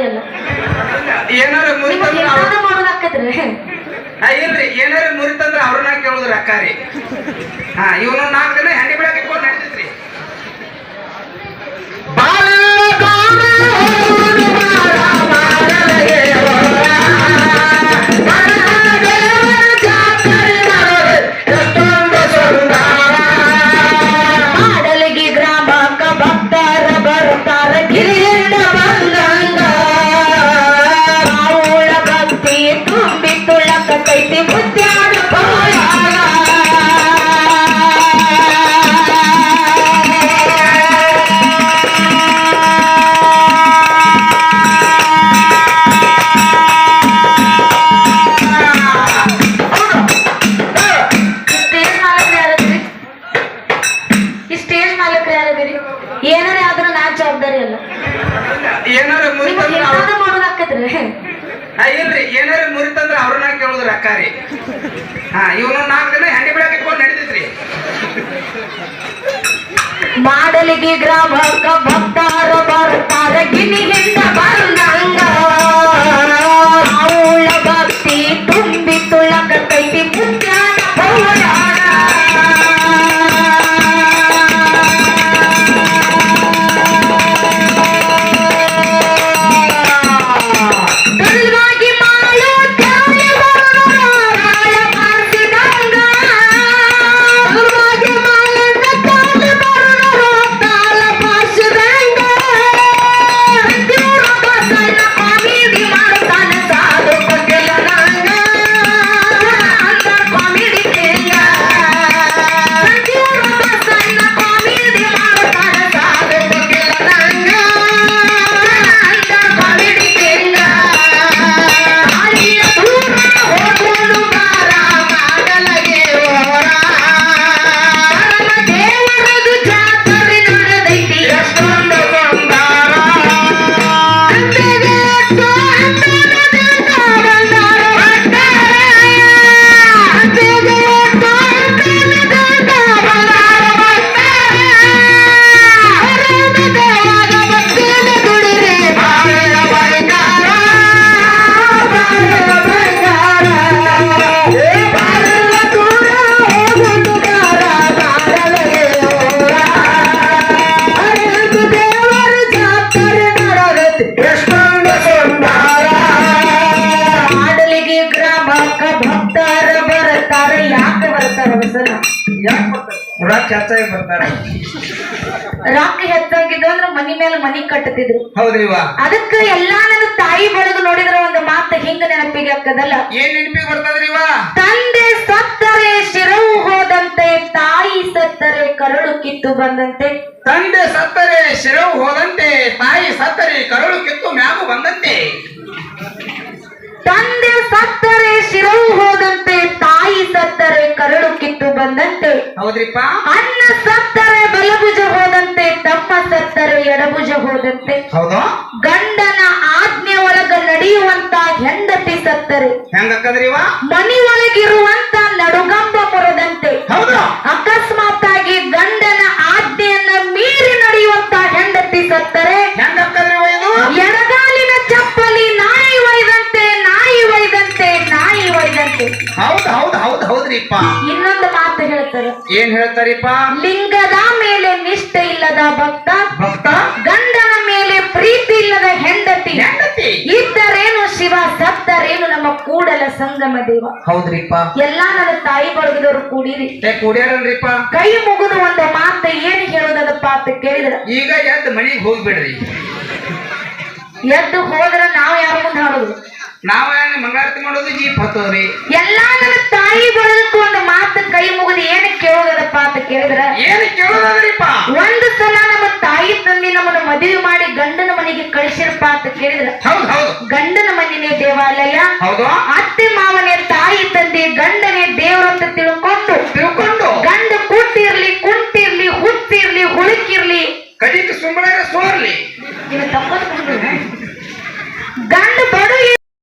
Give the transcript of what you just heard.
ಅಲ್ಲ ಏನಾರ ಮುರಿತಂದ್ರ ಅವ್ರ ಮಾಡೋದಾಕತ್ರಿ ಇಲ್ರಿ ಏನಾರ ಮುರಿತಂದ್ರ ಅವ್ರನ್ನ ಕೇಳುದ್ರ ಅಕ್ಕಾರಿ. ಹಾ ಇವನು ನಾಲ್ಕು ದಿನ ಬಿಡಕ್ಕೆ ಬೆಳಗ್ಗೆ ಅಲ್ಲ ಏನಾರ ಮುರಿತಂದ್ರ ಮಾಡೋದಾಕತ್ರಿ ಆ, ಇಲ್ರಿ ಏನಾರ ಮುರಿತಂದ್ರ ಅವ್ರನ್ನ ಕೇಳುದ್ರ ಅಕ್ಕಾರಿ ಹಾ ಇವನು ನಾಲ್ಕು ದಿನ ಹೆಂಡಿ ಬೆಳಗ್ಗೆ ಇಟ್ಕೊಂಡು ನಡೀತೈತ್ರಿ. ಮಾಡಲಿಗೆ ಗ್ರಾಮ ಭಕ್ತಾರ ಬರ್ತಾರ ಗಿನಿ ಬಂದಂಗ ಹೆಚ್ಚಾಗಿ ಬರ್ತಾರೆ? ರಾಕ ಹೆಚ್ಚಾಗಿದ್ದು ಅಂದ್ರೆ ಮನಿ ಮೇಲೆ ಮನಿ ಕಟ್ಟತಿದ್ರು ಹೌದ್ರಿ ಇವ ಅದಕ್ಕ ಎಲ್ಲಾ ನನ್ನ ತಾಯಿ ಬೆಳೆದು ನೋಡಿದ್ರ ಒಂದು ಮಾತು ಹಿಂಗ ನೆನಪಿಗೆ ಹಾಕದಲ್ಲ ಏನ್ ನೆನಪಿಗೆ ಬರ್ತದ್ರಿ ಇವ ತಂದೆ ಸತ್ತರೆ ಶಿರವು ಹೋದಂತೆ ತಾಯಿ ಸತ್ತರೆ ಕರಳು ಕಿತ್ತು ಬಂದಂತೆ. ತಂದೆ ಸತ್ತರೆ ಶಿರವು ಹೋದಂತೆ ತಾಯಿ ಸತ್ತರೆ ಕರುಳು ಕಿತ್ತು ಮ್ಯಾಗು ಬಂದಂತೆ. ಹೌದ್ರಿಪ್ಪ? ಅಣ್ಣ ಸತ್ತರೆ ಬಲಭುಜ ಹೋದಂತೆ ತಮ್ಮ ಸತ್ತರೆ ಎಡಭುಜ ಹೋದಂತೆ. ಹೌದು? ಗಂಡನ ಆಜ್ಞೆ ಒಳಗ ನಡೆಯುವಂತ ಹೆಂಡತಿ ಸತ್ತರೆ. ಹೆಂಗಕ್ಕದ್ರಿ ಇವ ಮನಿ ಒಳಗಿರುವಂತ ನಡುಗಂಬ ಮುರದಂತೆ. ಹೌದಾ? ಅಕಸ್ಮಾತ್ ಮಾತು ಹೇಳ್ತಾರೆ. ಏನ್ ಹೇಳ್ತಾರಿಪ್ಪ? ಲಿಂಗದ ಮೇಲೆ ನಿಷ್ಠೆ ಇಲ್ಲದ ಭಕ್ತ ಭಕ್ತ? ಗಂಡನ ಮೇಲೆ ಪ್ರೀತಿ ಇಲ್ಲದ ಹೆಂಡತಿ. ಹೆಂಡತಿ? ಇದ್ದರೇನು ಶಿವ ಸತ್ತರೇನು ನಮ್ಮ ಕೂಡಲ ಸಂಗಮ ದೇವ. ಹೌದ್ರಿಪ್ಪ. ಎಲ್ಲಾ ನನ್ನ ತಾಯಿ ಬಳಗದವರು ಕೂಡಿರಿ. ಕೂಡ್ಯಾರಲ್ರಿಪ್ಪ? ಕೈ ಮುಗಿದು ಒಂದು ಮಾತು ಏನ್ ಹೇಳೋದಪ್ಪ ಅಂತ ಕೇಳಿದ್ರ? ಈಗ ಎದ್ದು ಮನೆಗೆ ಹೋಗ್ಬಿಡ್ರಿ. ಎದ್ದು ಹೋದ್ರ ನಾವ್ ಯಾರ ಮುಂದೆ ಹಾಡೋದು? ನಾವ ಹೆಂಗ್ ಮಂಗಳಾರತಿ ಮಾಡೋದು? ಜೀಪ್ ಹತ್ತೋರಿ ಎಲ್ಲಾ ನನ್ನ ತಾಯಿ ಬಳಗಕ್ಕೂ ಕೇಳೋದಪ್ಪ ಅಂತ ಕೇಳಿದ್ರ ಏನ್ ಕೇಳೋದ್ರಿಪ್ಪ ಒಂದು ಸಲ ನಮ್ಮ ತಾಯಿ ತಂದೆ ನಮ್ಮನ್ನ ಮದುವೆ ಮಾಡಿ ಗಂಡನ ಮನೆಗೆ ಕಳಿಸಿರಪ್ಪ ಅಂತ ಕೇಳಿದ್ರ ಗಂಡನ ಮನೆನೇ ದೇವಾಲಯ ಅತ್ತೆ ಮಾವನೇ ತಾಯಿ ತಂದೆ ಗಂಡನೇ ದೇವರಂತ